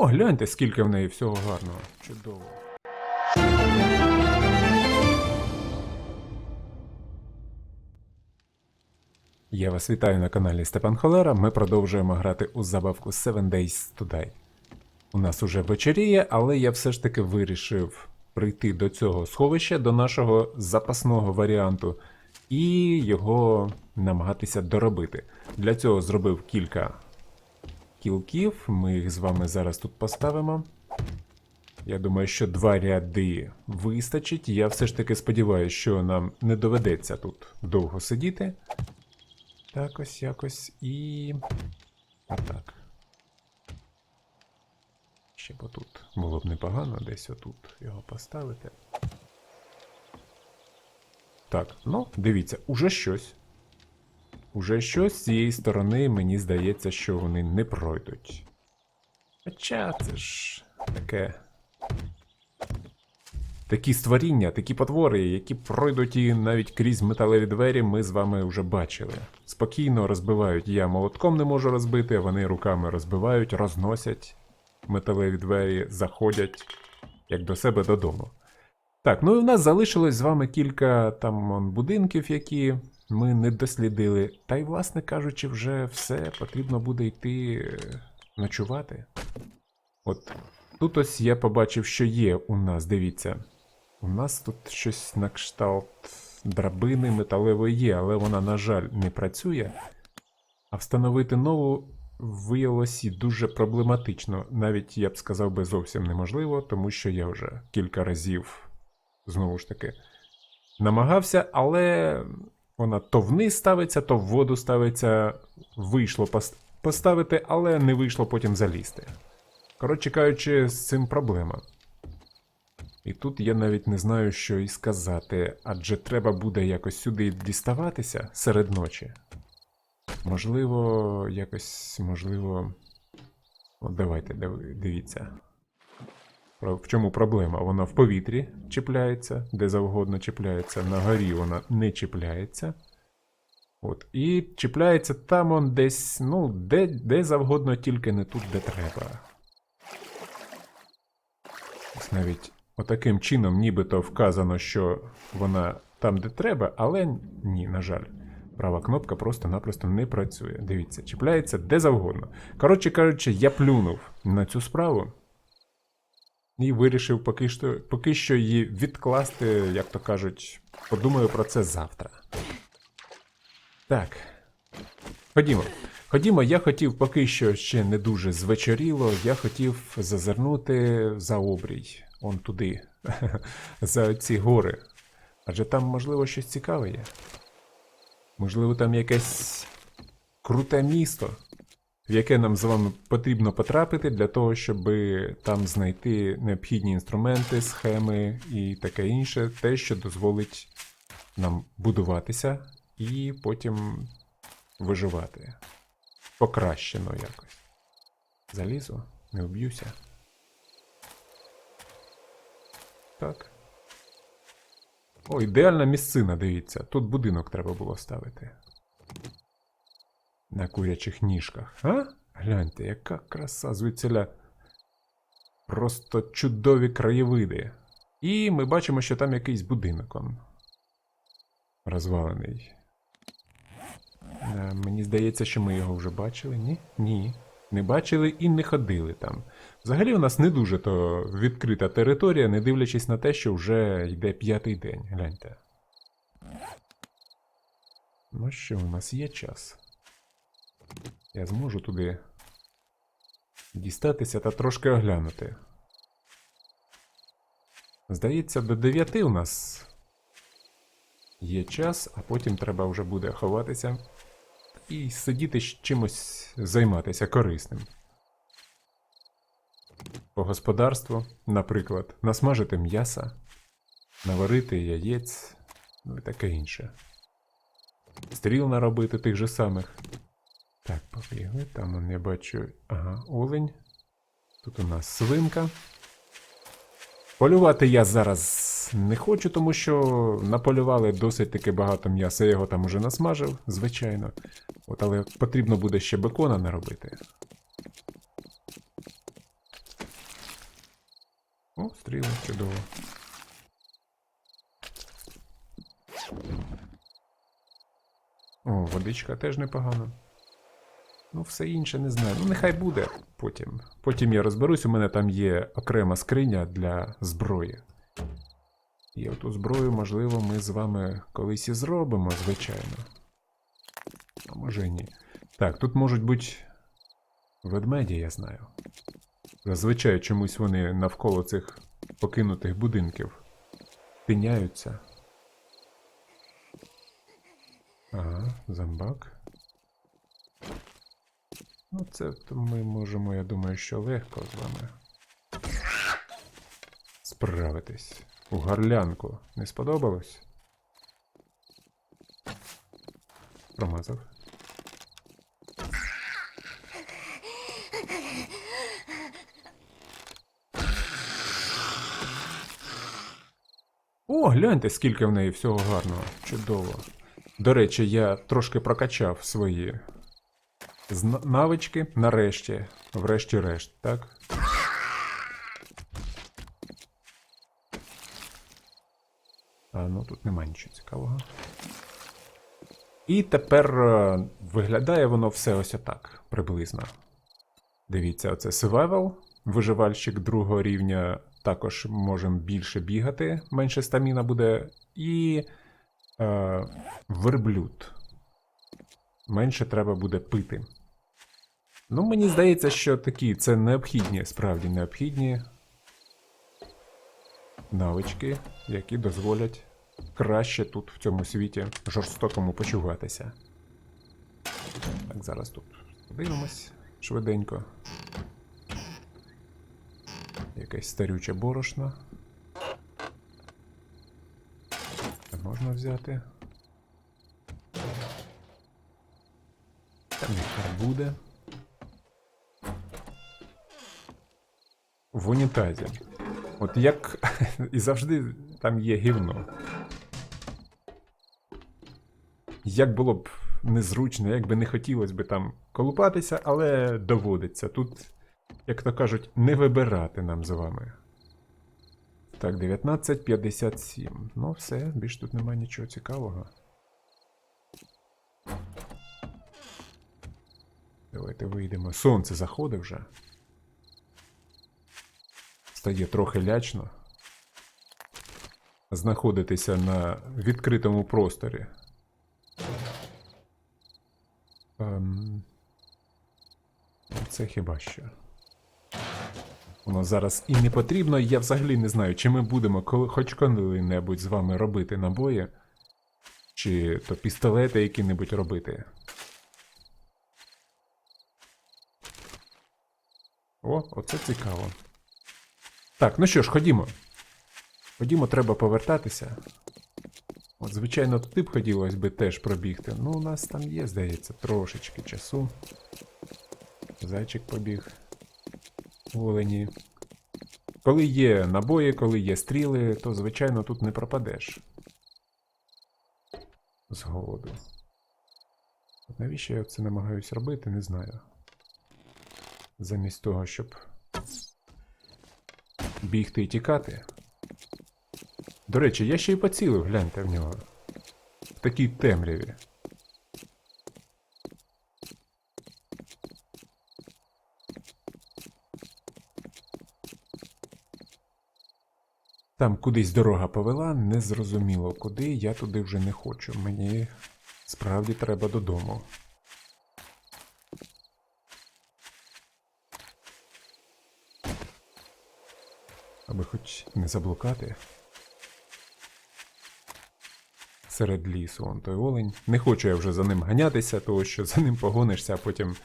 О, гляньте, скільки в неї всього гарного. Чудово. Я вас вітаю на каналі Степан Холера. Ми продовжуємо грати у забавку Seven Days to Die. У нас уже вечеріє, але я все ж таки вирішив прийти до цього сховища, до нашого запасного варіанту, і його намагатися доробити. Для цього зробив кілька кілків. Ми їх з вами зараз тут поставимо. Я думаю, що два ряди вистачить. Я все ж таки сподіваюся, що нам не доведеться тут довго сидіти. Так ось якось і. Отак. Ще б отут. Було б непогано десь отут його поставити. Так, ну, дивіться, уже щось. Уже щось з цієї сторони, мені здається, що вони не пройдуть. Хоча це ж таке. Такі створіння, такі потвори, які пройдуть і навіть крізь металеві двері, ми з вами вже бачили. Спокійно розбивають. Я молотком не можу розбити, а вони руками розбивають, розносять металеві двері, заходять як до себе додому. Так, ну і в нас залишилось з вами кілька там будинків, які ми не дослідили. Та й, власне кажучи, вже все потрібно буде йти е, ночувати. От тут ось я побачив, що є у нас, дивіться. У нас тут щось на кшталт драбини металевої є, але вона, на жаль, не працює. А встановити нову виявилося дуже проблематично. Навіть я б сказав би зовсім неможливо, тому що я вже кілька разів знову ж таки намагався, але вона то вниз ставиться, то в воду ставиться. Вийшло поставити, але не вийшло потім залізти. Коротше кажучи, з цим проблема. І тут я навіть не знаю, що і сказати, адже треба буде якось сюди діставатися серед ночі. Можливо, якось, можливо. От давайте, дивіться. В чому проблема? Вона в повітрі чіпляється, де завгодно чіпляється, на горі вона не чіпляється. От. І чіпляється там он десь, ну, де, де завгодно, тільки не тут, де треба. Ось навіть отаким чином нібито вказано, що вона там, де треба, але ні, на жаль. Права кнопка просто-напросто не працює. Дивіться, чіпляється де завгодно. Коротше кажучи, я плюнув на цю справу і вирішив поки що, поки що її відкласти, як то кажуть, подумаю про це завтра. Так. Ходімо. Ходімо, я хотів поки що ще не дуже звечоріло, я хотів зазирнути за обрій, он туди, за ці гори. Адже там, можливо, щось цікаве є. Можливо, там якесь круте місто, в яке нам з вами потрібно потрапити для того, щоб там знайти необхідні інструменти, схеми і таке інше, те, що дозволить нам будуватися і потім виживати. Покращено якось. Залізу, не вб'юся. Так. О, ідеальна місцина, дивіться. Тут будинок треба було ставити. На курячих ніжках. А? Гляньте, яка краса звідсіля. Просто чудові краєвиди. І ми бачимо, що там якийсь будинок он. Розвалений. Е, Мені здається, що ми його вже бачили. Ні? Ні. Не бачили і не ходили там. Взагалі у нас не дуже то відкрита територія, не дивлячись на те, що вже йде п'ятий день. Гляньте. Ну що, у нас є час. Я зможу туди дістатися та трошки оглянути. Здається, до 9 у нас є час, а потім треба вже буде ховатися і сидіти з чимось займатися корисним. По господарству, наприклад, насмажити м'яса, наварити яєць, ну і таке інше. Стріл наробити тих же самих. Так, побігли, там он, я бачу. Ага, олень. Тут у нас свинка. Полювати я зараз не хочу, тому що наполювали досить таки багато м'яса. Я його там уже насмажив, звичайно. От, але потрібно буде ще бекона наробити. О, стріли, чудово. О, водичка теж непогано. Ну, все інше не знаю. Ну, нехай буде потім. Потім я розберусь, у мене там є окрема скриня для зброї. І оту зброю, можливо, ми з вами колись і зробимо, звичайно. А може і ні. Так, тут можуть бути ведмеді, я знаю. Зазвичай чомусь вони навколо цих покинутих будинків тиняються. Ага, зомбак. Ну, це ми можемо, я думаю, що легко з вами справитись. У горлянку. Не сподобалось? Промазав. О, гляньте, скільки в неї всього гарного. Чудово. До речі, я трошки прокачав свої навички нарешті, врешті-решт, так? А, ну тут нема нічого цікавого. І тепер е, виглядає воно все ось отак, приблизно. Дивіться, оце survival. Виживальщик другого рівня також можемо більше бігати, менше стаміна буде. І е, верблюд. Менше треба буде пити. Ну, мені здається, що такі це необхідні, справді необхідні навички, які дозволять краще тут в цьому світі жорстокому почуватися. Так, зараз тут подивимось швиденько. Якесь старюче борошно. Це можна взяти. Та нехай буде. В унітазі. От як і завжди там є гівно. Як було б незручно, як би не хотілося б там колупатися, але доводиться. Тут, як то кажуть, не вибирати нам з вами. Так, 19.57. Ну, все, більш тут немає нічого цікавого. Давайте вийдемо. Сонце заходить вже. Стає трохи лячно. Знаходитися на відкритому просторі. Ем... Це хіба що. Воно зараз і не потрібно. Я взагалі не знаю, чи ми будемо хоч коли-небудь з вами робити набої, чи то пістолети які-небудь робити. О, оце цікаво. Так, ну що ж, ходімо. Ходімо, треба повертатися. От, звичайно, туди б хотілося би теж пробігти. Ну, у нас там є, здається, трошечки часу. Зайчик побіг. Олені. Коли є набої, коли є стріли, то, звичайно, тут не пропадеш. З голоду. От навіщо я це намагаюсь робити, не знаю. Замість того, щоб бігти і тікати. До речі, я ще й поцілив, гляньте в нього. В такій темряві. Там кудись дорога повела, незрозуміло куди, я туди вже не хочу. Мені справді треба додому. Аби хоч не заблукати. Серед лісу он той олень. Не хочу я вже за ним ганятися, тому що за ним погонишся, а потім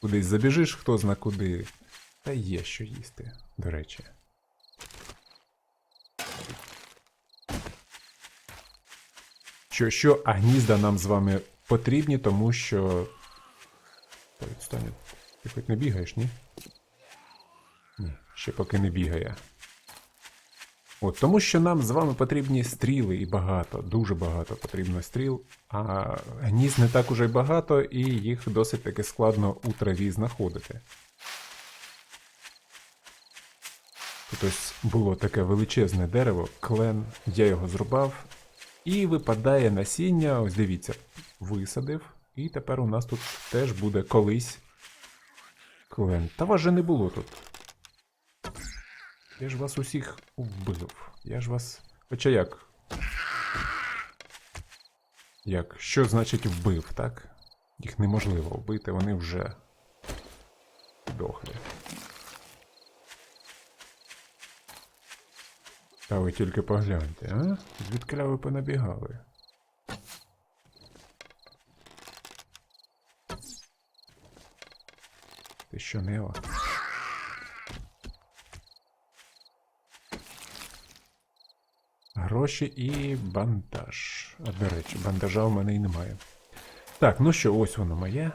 кудись забіжиш, хто зна куди. Та є що їсти, до речі. Що, що, а гнізда нам з вами потрібні, тому що. Відстань. Ти хоч не бігаєш, ні? Ні, ще поки не бігає. От, тому що нам з вами потрібні стріли і багато, дуже багато потрібно стріл, а гнізд не так уже й багато, і їх досить таки складно у траві знаходити. Тут ось було таке величезне дерево, клен, я його зрубав. І випадає насіння, ось дивіться, висадив. І тепер у нас тут теж буде колись клен. Та вас же не було тут. Я ж вас усіх вбив. Я ж вас. Хоча як? Як? Що значить вбив, так? Їх неможливо вбити, вони вже дохлі. Та ви тільки погляньте, а? Звідки ви понабігали? Ти що, Нео? Гроші і бандаж. А до речі, бандажа в мене і немає. Так, ну що, ось воно моє.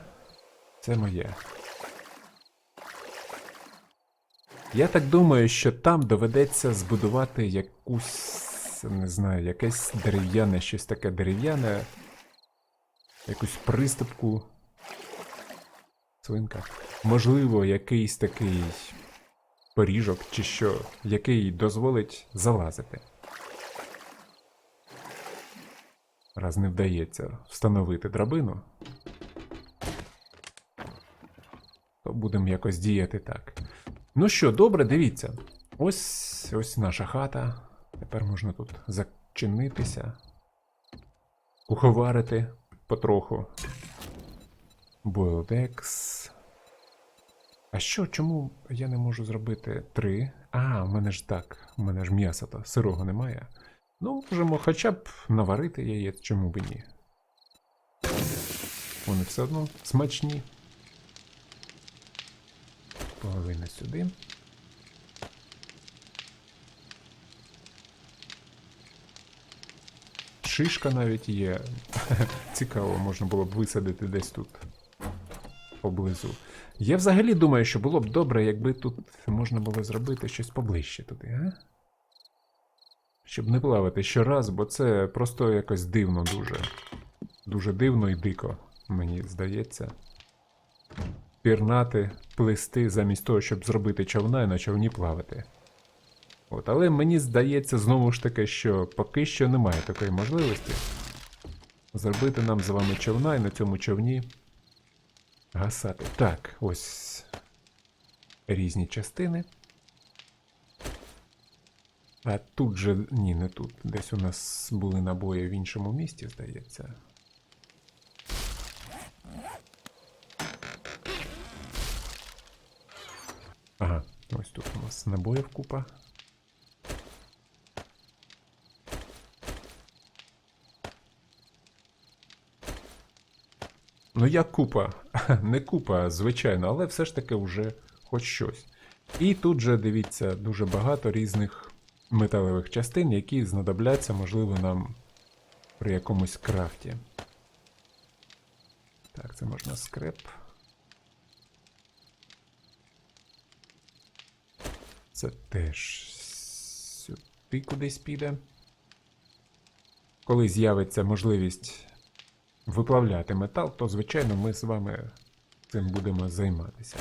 Це моє. Я так думаю, що там доведеться збудувати якусь, не знаю, якесь дерев'яне, щось таке дерев'яне, якусь приступку. Свинка. Можливо, якийсь такий поріжок чи що, який дозволить залазити. Раз не вдається встановити драбину, то будемо якось діяти так. Ну що, добре, дивіться. Ось ось наша хата. Тепер можна тут зачинитися, куховарити потроху. Eggs. А що, чому я не можу зробити три? А, в мене ж так, в мене ж м'яса то сирого немає. Ну, можемо хоча б наварити яєць, чому б ні. Вони все одно смачні. Половина сюди. Шишка навіть є. Цікаво, можна було б висадити десь тут поблизу. Я взагалі думаю, що було б добре, якби тут можна було зробити щось поближче туди, а? Щоб не плавати щораз, бо це просто якось дивно дуже. Дуже дивно і дико, мені здається. Пірнати, плисти замість того, щоб зробити човна і на човні плавати. От, але мені здається, знову ж таки, що поки що немає такої можливості зробити нам з вами човна і на цьому човні гасати. Так, ось різні частини. А тут же. Ні, не тут. Десь у нас були набої в іншому місті, здається. Ага, ось тут у нас набоїв купа. Ну, як купа, не купа, звичайно, але все ж таки вже хоч щось. І тут же дивіться дуже багато різних металевих частин, які знадобляться, можливо, нам при якомусь крафті. Так, це можна скреп. Це теж сюди кудись піде. Коли з'явиться можливість виплавляти метал, то, звичайно, ми з вами цим будемо займатися.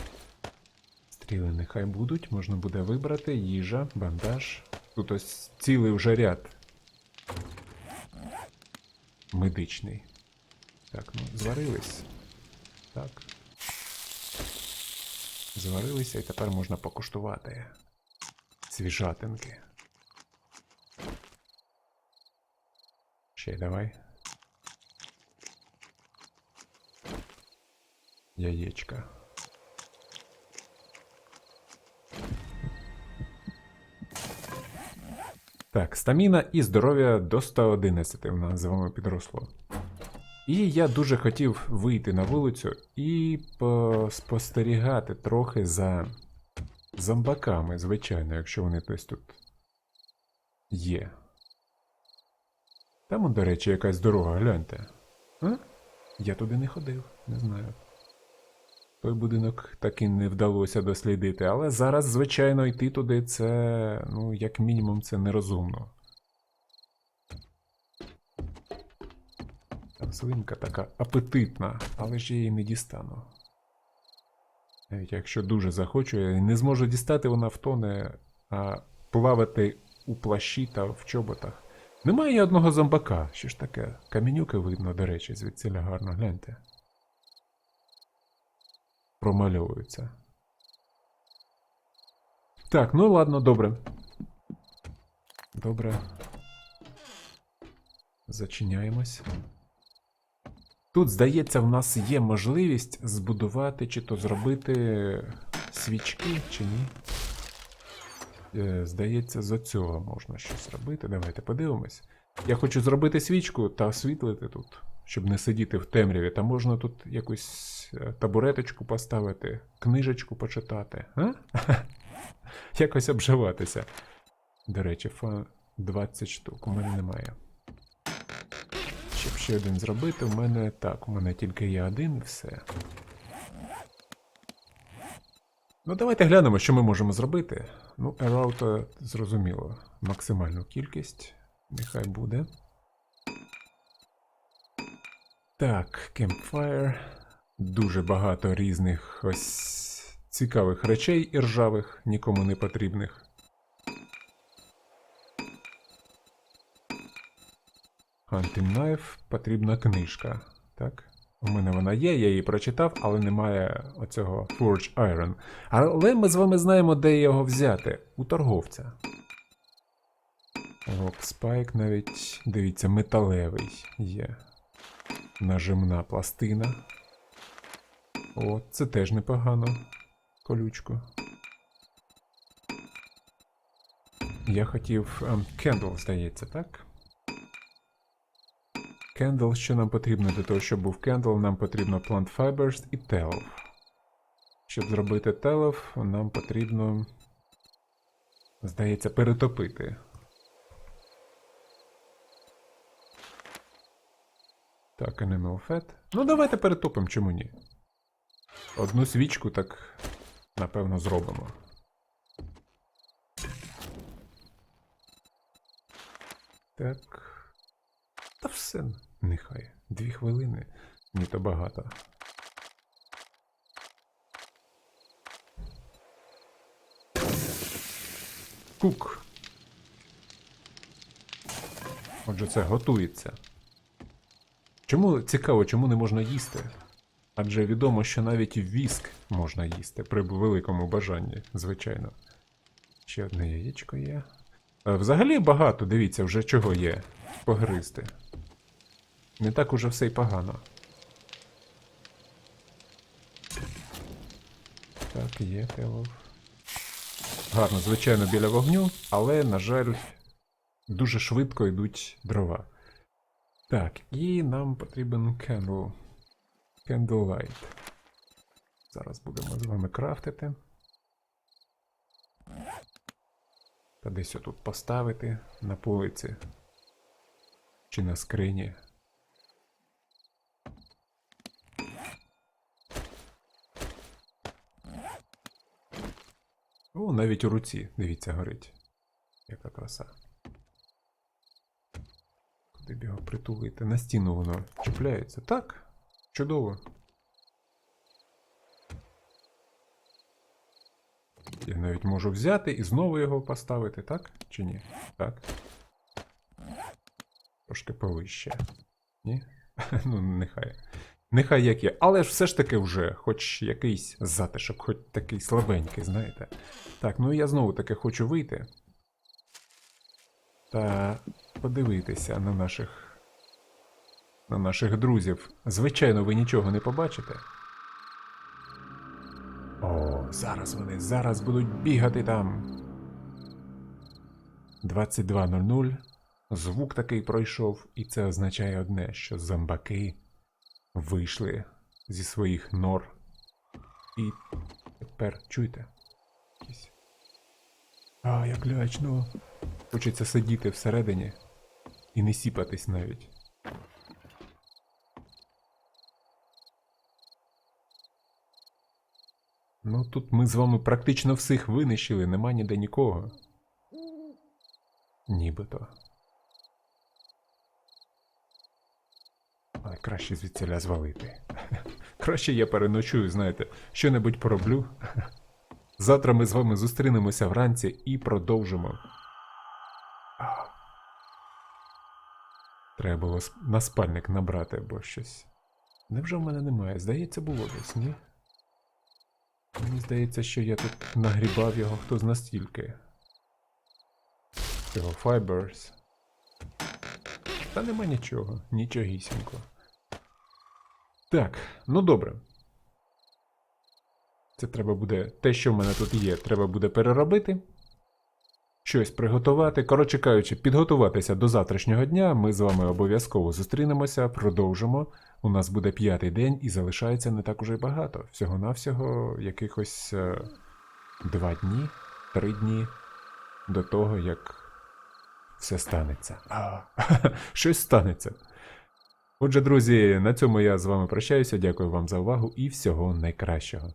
Стріли нехай будуть, можна буде вибрати їжа, бандаж. Тут ось цілий вже ряд. Медичний. Так, ну, зварились. Так. Зварилися і тепер можна покуштувати свіжатинки. Ще давай. Яєчка. Так, стаміна і здоров'я до 111 у нас з вами підросло. І я дуже хотів вийти на вулицю і спостерігати трохи за зомбаками, звичайно, якщо вони десь тут є. Там, до речі, якась дорога, гляньте. А? Я туди не ходив, не знаю. Той будинок так і не вдалося дослідити, але зараз, звичайно, йти туди це, ну, як мінімум, це нерозумно. Там свинка така апетитна, але ж я її не дістану. Навіть якщо дуже захочу, я не зможу дістати, вона втоне а плавати у плащі та в чоботах. Немає одного зомбака. Що ж таке? Камінюки видно, до речі, звідсіля гарно гляньте. Промальовуються. Так, ну ладно, добре. Добре. Зачиняємось. Тут, здається, в нас є можливість збудувати чи то зробити свічки, чи ні. Е, Здається, з оцього можна щось робити. Давайте подивимось. Я хочу зробити свічку та освітлити тут, щоб не сидіти в темряві. Та можна тут якусь е, табуреточку поставити, книжечку почитати. А? Якось обживатися. До речі, фа 20 штук. У мене немає. Щоб ще один зробити, у мене так, у мене тільки є один і все. Ну, давайте глянемо, що ми можемо зробити. Ну, Arrow зрозуміло. Максимальну кількість. Нехай буде. Так, Campfire. Дуже багато різних ось цікавих речей і ржавих, нікому не потрібних. Hunting Knife потрібна книжка. Так? У мене вона є, я її прочитав, але немає оцього Forge Iron. Але ми з вами знаємо, де його взяти. У торговця. О, спайк навіть, дивіться, металевий є. Нажимна пластина. О, це теж непогано. Колючку. Я хотів ем, кендл, здається, так? Кендл, що нам потрібно для того, щоб був кендл, нам потрібно Plant Fibers і Telef. Щоб зробити Telef, нам потрібно, здається, перетопити. Так, Fat. Ну, давайте перетопимо, чому ні. Одну свічку так, напевно, зробимо. Так. Та все, нехай. Дві хвилини. Ні то багато. Кук. Отже, це готується. Чому цікаво, чому не можна їсти? Адже відомо, що навіть віск можна їсти при великому бажанні, звичайно. Ще одне яєчко є. Е, Взагалі багато, дивіться, вже чого є. Погризти. Не так уже все й погано. Так, є Хеллов. Гарно, звичайно, біля вогню, але, на жаль, дуже швидко йдуть дрова. Так, і нам потрібен candle. Candlelight. Зараз будемо з вами крафтити. Та десь отут поставити на полиці. Чи на скрині. О, навіть у руці, дивіться, горить. Яка краса. Б його притулити? На стіну воно чіпляється. Так, чудово. Я навіть можу взяти і знову його поставити, так? Чи ні? Так. Трошки повище. Ні? ну, нехай. Нехай як є. Але ж все ж таки вже, хоч якийсь затишок, хоч такий слабенький, знаєте. Так, ну я знову таки хочу вийти. Та подивитися на наших. На наших друзів. Звичайно, ви нічого не побачите. О, зараз вони, зараз будуть бігати там. 22.00. Звук такий пройшов, і це означає одне, що зомбаки вийшли зі своїх нор. І тепер? Якісь. А, як лячно. Хочеться сидіти всередині і не сіпатись навіть. Ну тут ми з вами практично всіх винищили, нема ніде нікого. Нібито. Але краще звідсіля звалити. Краще я переночую, знаєте, що-небудь пороблю. Завтра ми з вами зустрінемося вранці і продовжимо. Треба було на спальник набрати або щось. Невже в мене немає? Здається, було десь, ні? Мені здається, що я тут нагрібав його хто зна стільки. Цього Fibers. Та нема нічого, нічогісінько. Так, ну добре. Це треба буде. Те, що в мене тут є, треба буде переробити. Щось приготувати. Коротше кажучи, підготуватися до завтрашнього дня. Ми з вами обов'язково зустрінемося, продовжимо. У нас буде п'ятий день і залишається не так уже й багато. Всього-навсього якихось е, два дні, три дні до того, як все станеться. А, щось станеться. Отже, друзі, на цьому я з вами прощаюся. Дякую вам за увагу і всього найкращого.